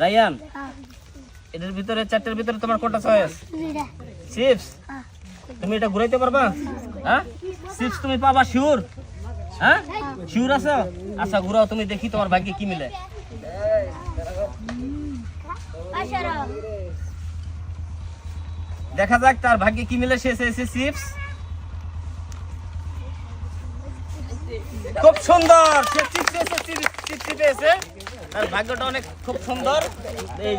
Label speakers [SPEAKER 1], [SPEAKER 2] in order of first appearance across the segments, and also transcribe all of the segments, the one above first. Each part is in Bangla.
[SPEAKER 1] রায়ান। হ্যাঁ।
[SPEAKER 2] এটার ভিতরে চারটার ভিতরে তোমার কোনটা চয়েস চিপস
[SPEAKER 1] হ্যাঁ।
[SPEAKER 2] তুমি এটা ঘুরাইতে পারবা? হ্যাঁ? চিপস তুমি পাবা শিওর হ্যাঁ? শিওর আছো? আচ্ছা ঘুরাও তুমি দেখি তোমার ভাগ্যে কি মিলে। দেখা যাক তার ভাগ্যে কি মিলে সে চেয়েছে চিপস খুব সুন্দর! সে চিপস পেয়েছে চিপস পেয়েছে। তার ভাগ্যটা অনেক খুব সুন্দর। এই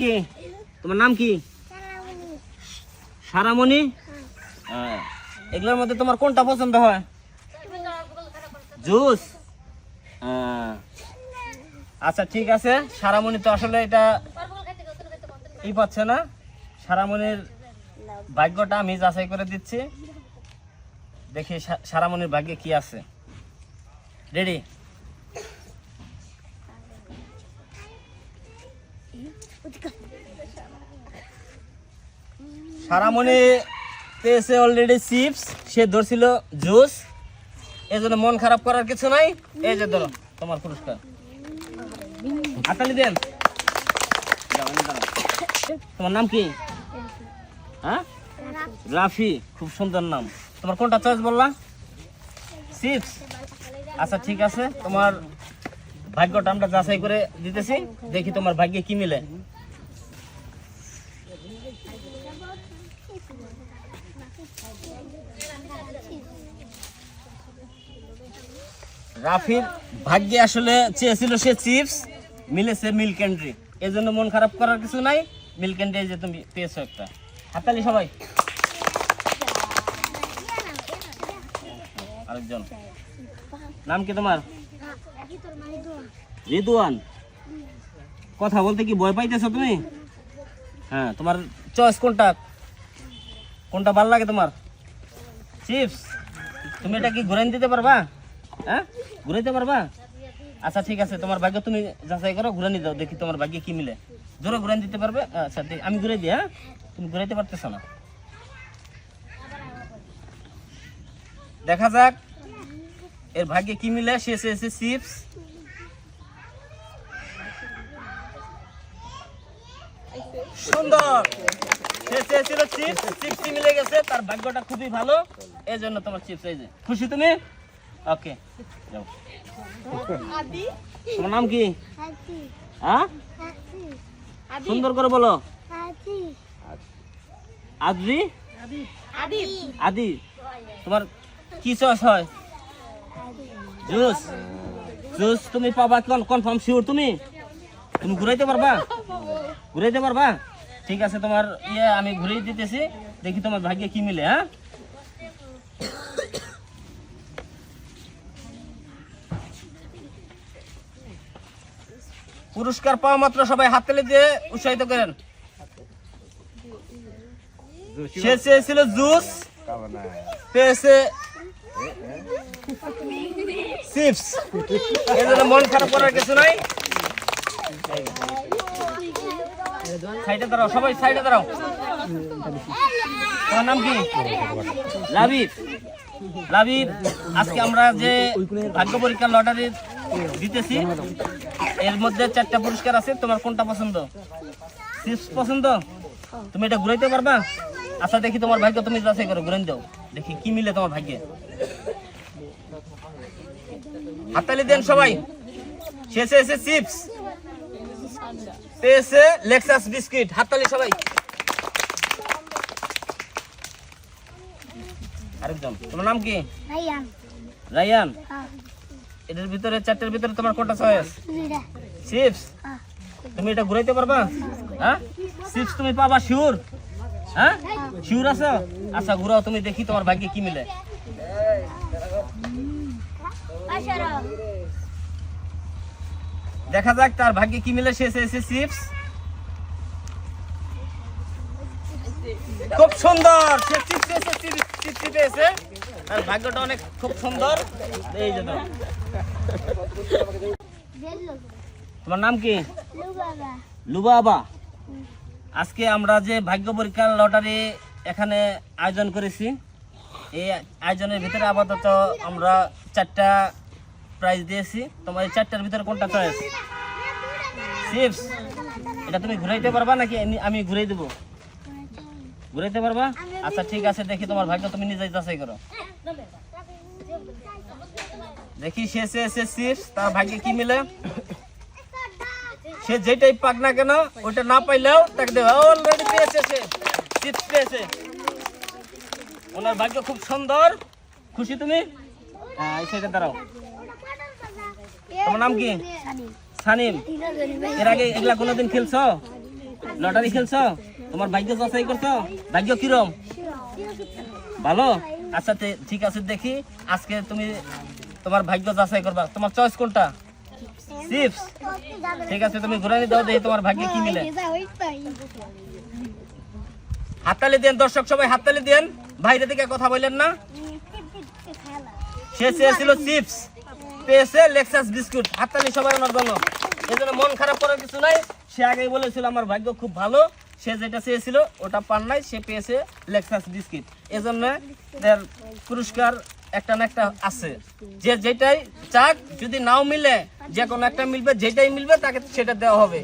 [SPEAKER 2] কি? তোমার নাম কি? সারামণি? হ্যাঁ। এগুলোর মধ্যে তোমার কোনটা পছন্দ হয়? জুস? হ্যাঁ। আচ্ছা ঠিক আছে। সারামণি তো আসলে এটা ই পাচ্ছে না। সারামণির ভাগ্যটা আমি যাচাই করে দিচ্ছি। দেখি সারামণির ভাগ্যে কি আছে। রেডি সারামণি পেয়েছে অলরেডি চিপস সে ধরছিল জুস এই জন্য মন খারাপ করার কিছু নাই। এই যে ধরো, তোমার পুরস্কার। হাতালি দেন। তোমার নাম কি? হ্যাঁ? রাফি, খুব সুন্দর নাম। তোমার কোনটা চয়েস বললা? চিপস আচ্ছা ঠিক আছে। তোমার ভাগ্যটা আমরা যাচাই করে দিতেছি, দেখি তোমার ভাগ্যে কি মিলে। রাফির ভাগ্যে আসলে চেয়েছিল সে চিপস, মিলেছে মিল্ক ক্যান্ডি এই জন্য মন খারাপ করার কিছু নাই মিল্ক ক্যান্ডি যে তুমি পেয়েছ একটা। হাতালি সবাই। আরেকজন। নাম কি তোমার? রিদুয়ান কথা বলতে কি ভয় পাইতেছো তুমি? হ্যাঁ তোমার চয়েস কোনটা? কোনটা ভালো লাগে তোমার? চিপস তুমি এটা কি ঘুরাই দিতে পারবা? হ্যাঁ? ঘুরাইতে পারবা? আচ্ছা ঠিক আছে, তোমার ভাগ্য তুমি যাচাই করো ঘুরানি দাও, দেখি তোমার ভাগ্যে কি মিলে। জোরে ঘুরাই দিতে পারবে? আচ্ছা ঠিক আমি ঘুরাই দিই হ্যাঁ? তুমি ঘুরাইতে পারতেছো না। দেখা যাক। এর ভাগ্যে কি মিলে? সে চেয়েছে চিপস। সুন্দর। সে চেয়েছিল চিপস। চিপসই মিলে গেছে। তার ভাগ্যটা খুবই ভালো। এই জন্য তোমার চিপস এই যে। খুশি তুমি? ওকে যাও। তোমার নাম কি? হ্যাঁ? সুন্দর করে বলো।
[SPEAKER 1] আদি।
[SPEAKER 2] আদি। তোমার কি চয়েস হয়? জুস। জুস তুমি পাবা কনফার্ম শিওর তুমি? তুমি ঘুরাইতে পারবা? ঘুরাইতে পারবা? ঠিক আছে তোমার ইয়ে আমি ঘুরিয়ে দিতেছি। দেখি তোমার ভাগ্যে কি মিলে হ্যাঁ? পুরস্কার পাওয়া মাত্র সবাই হাততালি দিয়ে উৎসাহিত করেন। সে চেয়েছিল জুস। পেয়েছে চিপস এই মন খারাপ করার কিছু নাই? সাইডে দাঁড়াও, সবাই সাইডে দাঁড়াও। তোমার নাম কি? লাবিব। লাবিব, আজকে আমরা যে ভাগ্য পরীক্ষার লটারি দিতেছি এর মধ্যে চারটা পুরস্কার আছে, তোমার কোনটা পছন্দ? চিপস পছন্দ? তুমি এটা ঘুরাইতে পারবা? আচ্ছা দেখি তোমার ভাগ্য, তুমি যাচাই করো ঘুরাই দাও। দেখি কি মিলে তোমার ভাগ্যে। হাততালি দেন সবাই। শেষে এসে চিপস। পেয়েছে লেক্সাস বিস্কিট। হাততালি সবাই। আরেকজন। তোমার নাম কি?
[SPEAKER 1] রায়ান। হ্যাঁ।
[SPEAKER 2] এটার ভিতরে চারটার ভিতরে তোমার কোনটা চয়েস চিপস?
[SPEAKER 1] হ্যাঁ।
[SPEAKER 2] তুমি এটা ঘুরাইতে পারবা? হ্যাঁ? চিপস তুমি পাবা শিওর হ্যাঁ? শিওর আছো? আচ্ছা ঘুরাও তুমি দেখি তোমার ভাগ্যে কি মিলে। দেখা যাক তার ভাগ্যে কি মিলে সে চেয়েছে চিপস। খুব সুন্দর সে চিপস পেয়েছে চিপস পেয়েছে তার ভাগ্যটা অনেক খুব সুন্দর। এই যে তোমার নাম কি? লুবাবা। আজকে আমরা যে ভাগ্য পরীক্ষার লটারি এখানে আয়োজন করেছি এই আয়োজনের ভিতরে আপাতত আমরা চারটা প্রাইজ দিয়েছি। তোমার এই চারটার ভিতরে কোনটা চয়েস চিপস এটা তুমি ঘুরাইতে পারবা নাকি আমি ঘুরাই দেবো? ঘুরাইতে পারবা? আচ্ছা ঠিক আছে, দেখি তোমার ভাগ্য তুমি নিজেই যাচাই করো। দেখি সে সে চিপস তার ভাগ্যে কি মিলে? সে যেটাই পাক না কেন ওটা না পাইলেও তাকে দেবে। অলরেডি পেয়েছে সে। চিপস পেয়েছে। ওনার ভাগ্য খুব সুন্দর। খুশি তুমি? হ্যাঁ সাইডে দাঁড়াও। তোমার নাম কি? সানিম। এর আগে এগুলা কোনোদিন খেলছো? লটারি খেলছো? তোমার ভাগ্য যাচাই করছ? ভাগ্য কিরম? ভালো? আচ্ছা ঠিক আছে, দেখি। আজকে তুমি তোমার ভাগ্য যাচাই করবা। তোমার চয়েস কোনটা? চিপস ঠিক আছে, তুমি ঘুরানি দাও, দেখি তোমার ভাগ্যে কি মিলে। হাততালি দেন, দর্শক সবাই হাততালি দেন। বাইরে থেকে কথা বললেন না। সে চেয়েছিল চিপস পেয়েছে লেক্সাস বিস্কুট। হাততালি সবাই ওনার জন্য এই জন্য মন খারাপ করার কিছু নাই। সে আগেই বলেছিল, আমার ভাগ্য খুব ভালো। সে যেটা চেয়েছিল, ওটা পান নাই, সে পেয়েছে লেক্সাস বিস্কিট। এজন্য এর পুরস্কার একটা না একটা আছে। যে যেটাই চাক, যদি নাও মিলে, যে কোনো একটা মিলবে, যেটাই মিলবে, তাকে সেটা দেওয়া হবে।